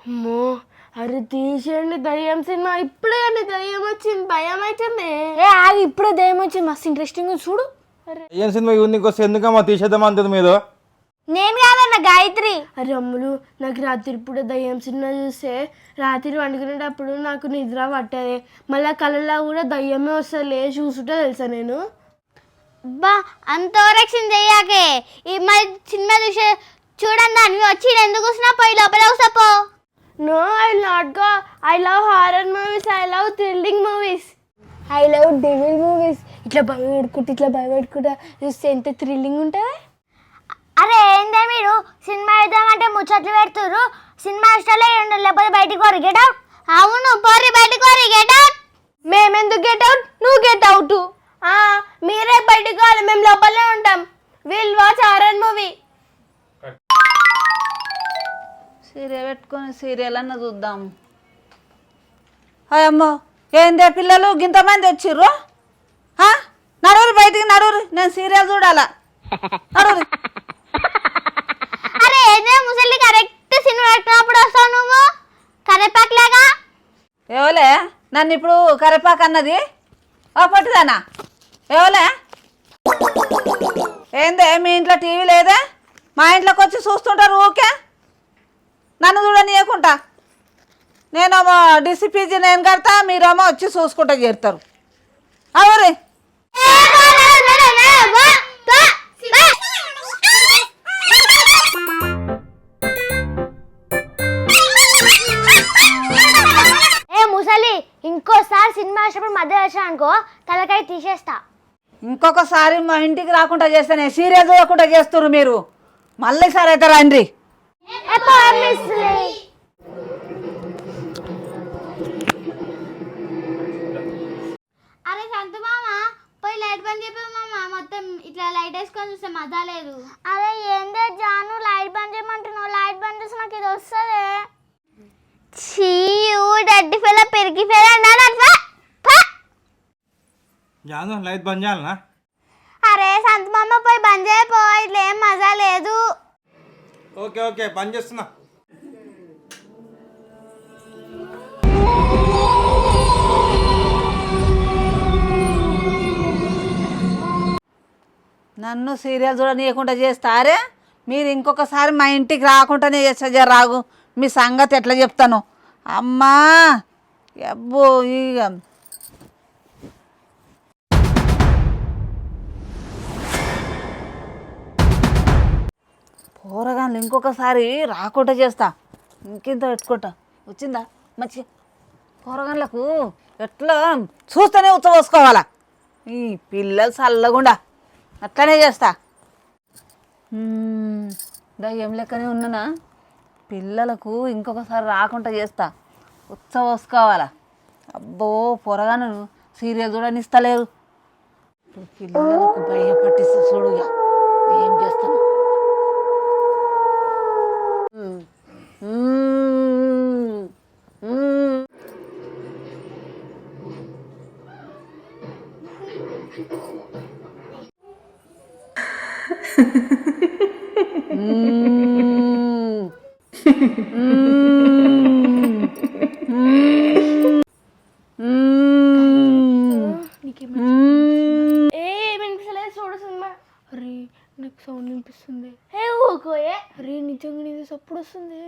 అమ్మో అరే తీసేయండి దయ్యం సినిమా. ఇప్పుడే అండి దయ్యం వచ్చింది. భయం అవుతుంది. ఏ ఆగి ఇప్పుడే దయ్యం వచ్చింది. మస్తు ఇంట్రెస్టింగ్ చూడు. ఏం సినిమా ఉంది? ఇంకొస్తే ఎందుకమ్మా తీసేద్దామా అంటుంది మీద నేను కాదన్న గాయత్రి. అరే అమ్ములు నాకు రాత్రి ఇప్పుడు దయ్యం సినిమా చూస్తే రాత్రి వండుకునేటప్పుడు నాకు నిద్ర పట్టదే. మళ్ళీ కళ్ళలో కూడా దయ్యమే వస్తలే చూసుంటే తెలుసా నేను? బా అంత ఓరక్షన్ చెయ్యాకే ఈ మరి సినిమా చూసే చూడండి అన్ని వచ్చి ఎందుకు కూర్చున్నా పోయి లోపల కూసపో no I not go I love horror movies I love thrilling movies I love devil movies ఇట్లా భయపెట్టుకుంటే ఇట్లా భయపెట్టుకుంటా చూస్తే ఎంత థ్రిల్లింగ్ ఉంటుంది. అరే ఏందే మీరు? సినిమా వేద్దామంటే ముచ్చట్లు పెడుతుర్రు. సినిమా ఇష్టాలే ఉండు లేకపోతే బయటికి పోరు. గెట్ అవుట్ అవును పోరి బయటికి పోరి గెట్ అవుట్ మేమెందుకు గెట్ అవుట్ నువ్వు గెట్ అవుట్ మీరే బయటికి కావాలి మేము లోపలే ఉంటాం. Will watch horror movie serial పెట్టుకొని సీరియల్ అన్న చూద్దాం. అమ్మో ఏందే పిల్లలు గింతమంది వచ్చిర్రు? నడువురు బయటికి నడువురు. నేను సీరియల్ చూడాలా? నడువురు. అరే ఏందే ముసలి కరెక్ట్ సినిమా పెట్టినప్పుడు వస్తావు నువ్వు? కరెపాక్లాగా? ఎవలే నన్ను ఇప్పుడు కరిపాక అన్నది. ఓ పట్టుదానా. ఎవలే ఏందే మీ ఇంట్లో టీవీ లేదే? మా ఇంట్లోకి వచ్చి చూస్తుంటారు ఊకే నన్ను చూడనీయకుంటా నేనేమో డిసిపీజీ నేను కడతా మీరేమో వచ్చి చూసుకుంటా చేరుతారు. అవరే. ఏ ముసలి ఇంకోసారి సినిమా వచ్చినప్పుడు మధ్య వచ్చిన అనుకో తలకాయ తీసేస్తా. ఇంకొకసారి మా ఇంటికి రాకుండా చేస్తానే సీరియల్ చూడకుండా చేస్తున్నారు మీరు. మళ్ళీ సార్ అయితే రండి. లైట్ బంద్ చెప్పావు మామ. మొత్తం ఇట్లా లైట్ వేసుకొని చూస్తే మజా లేదు. అరే ఏందే జాను లైట్ బంద్ చేయమంటున్నావు? లైట్ బంద్ చేసి నాకు ఇది వస్తుంది. చీయూ డడ్డి ఫెల పెరిగి ఫెల జాను లైట్ బంద్ చేయాలనా? అరే సంత మామ పోయి బంద్ చేయపో ఇట్లా ఏం మజా లేదు. ఓకే ఓకే బంద్ చేస్తున్నా. నన్ను సీరియల్ చూడనీయకుండా చేస్తారే? మీరు ఇంకొకసారి మా ఇంటికి రాకుండానే చేస్తా రాగు. మీ సంగతి ఎట్లా చెప్తాను? అమ్మా! అబ్బో ఇక పోరగాన్లు ఇంకొకసారి రాకుండా చేస్తా. ఇంకింత పెట్టుకుంటా. వచ్చిందా? మంచి పోరగాన్లకు ఎట్లా? చూస్తేనే ఉచ్చబోసుకోవాలా ఈ పిల్లలు చల్లగుండా. అట్లనే చేస్తా. దయ్యం లెక్కనే ఉన్నానా? పిల్లలకు ఇంకొకసారి రాకుండా చేస్తా. ఉచ్చబోసుకోవాలా అబ్బో పొరగాను సీరియల్ చూడని ఇస్తలేరు పిల్లలకు భయపట్టిస్తా చూడుగా ఏం చేస్తాను మ్మ్. మ్మ్. మ్మ్. మ్మ్. మ్మ్. మ్మ్. మ్మ్. ఏ వినిపిస్తలేదు చూడు సినిమా అరే నాకు సౌండ్ వినిపిస్తుంది ఏ ఊకోయే నిజంగా నీది సప్పుడు వస్తుంది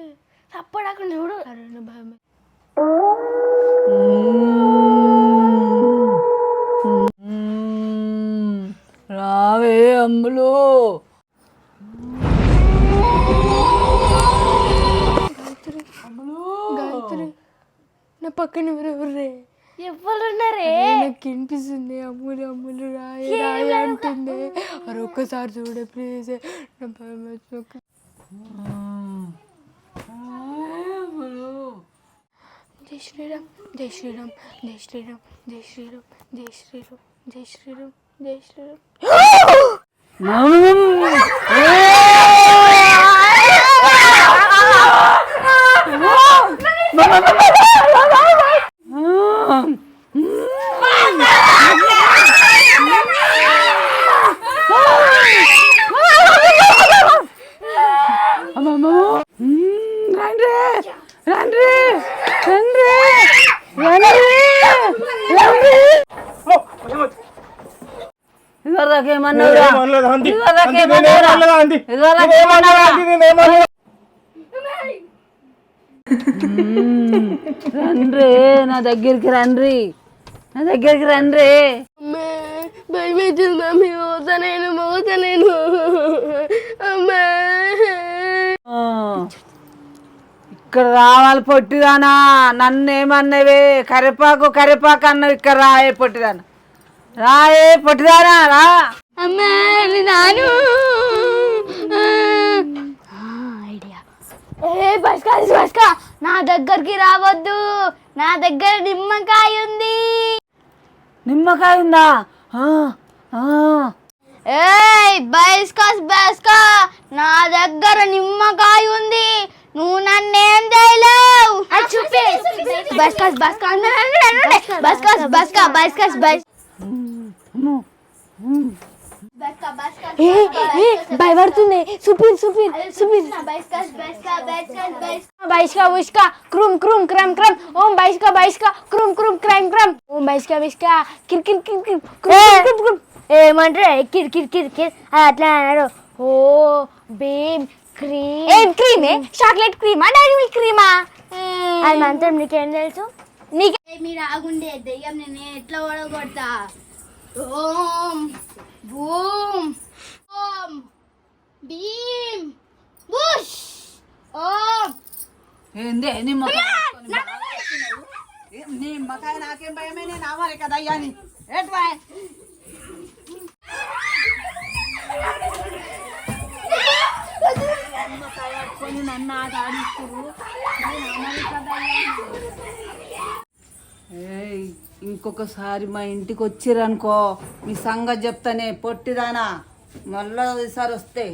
అక్కడ చూడు. అరే భయం. రావే అమ్ములు. గాయత్రి. నా పక్కన ఎవరెవరే ఎవరు ఉన్నారే నాకు వినిపిస్తుంది. అమ్ములు అమ్ములు రాయి రాయి అంటుంది. అరే ఒక్కసారి చూడే ప్లీజ్ నా భయం Deşiririm, deşiririm, deşiririm, deşiririm, deşiririm, deşiririm, deşiririm. Mama! రండి. రండి. రండి. రండి. రండ్రి నా దగ్గరికి రండి. నా దగ్గరికి రండ్రి భయమేసింది మమ్మీ పోతా నేను పోతా నేను ఇక్కడ రావాలి పొట్టిదానా. నన్ను ఏమన్నవే కరిపాకు కరిపాకు అన్నవి ఇక్కడ రాయే పొట్టిదానా. రాయే పొట్టిదానా రా. అమ్మా నాను. ఐడియా. ఏ బస్కా బస్కా. నా దగ్గరికి రావద్దు. నా దగ్గర నిమ్మకాయ ఉంది. నిమ్మకాయ ఉందా. ఏయ్ బైస్కాస్ బస్కా. నా దగ్గర నిమ్మకాయ ఉంది. బస్కాస్ బస్కా బస్కాస్ బస్కా బస్కాస్ బస్ ఏ ఏ భయపడుతుంది సుపీర్ సుపీర్ సుపీర్ బైస్కా ఉష్కా క్రూమ్ క్రూమ్ క్రమ్ క్రమ్ ఓం బైస్కా బైస్కా క్రూమ్ క్రూమ్ క్రైమ్ క్రమ్ ఓం బైస్కా బిస్కా కిర్ కిర్ కిర్ కిర్ క్రూమ్ క్రూమ్ క్రూమ్ ఏమంటారు కిర్ కిర్ కిర్ కిర్ అది అట్లా అన్నాడు ఓ బేబ్ క్రీమ్ ఏం క్రీమే చాక్లెట్ క్రీమా డైరీ మిల్క్ క్రీమా అది మంత్రం నీకేం తెలుసు? నీకు మీరు ఆగుండే దెయ్యం నేను ఎట్లా ఓడగొడతా? ఓం బూమ్ ఓం భీమ్ బుష్ ఓం. ఏందే? నిమ్మకాయ నిమ్మకాయ నాకేం భయమే? నేను అవ్వాలి కదా అయ్యాని. తీసుకొని నన్ను ఇంకొకసారి మా ఇంటికి వచ్చిరనుకో మీ సంగతి చెప్తానే పొట్టిదానా మళ్ళీ ఈసారి వస్తే.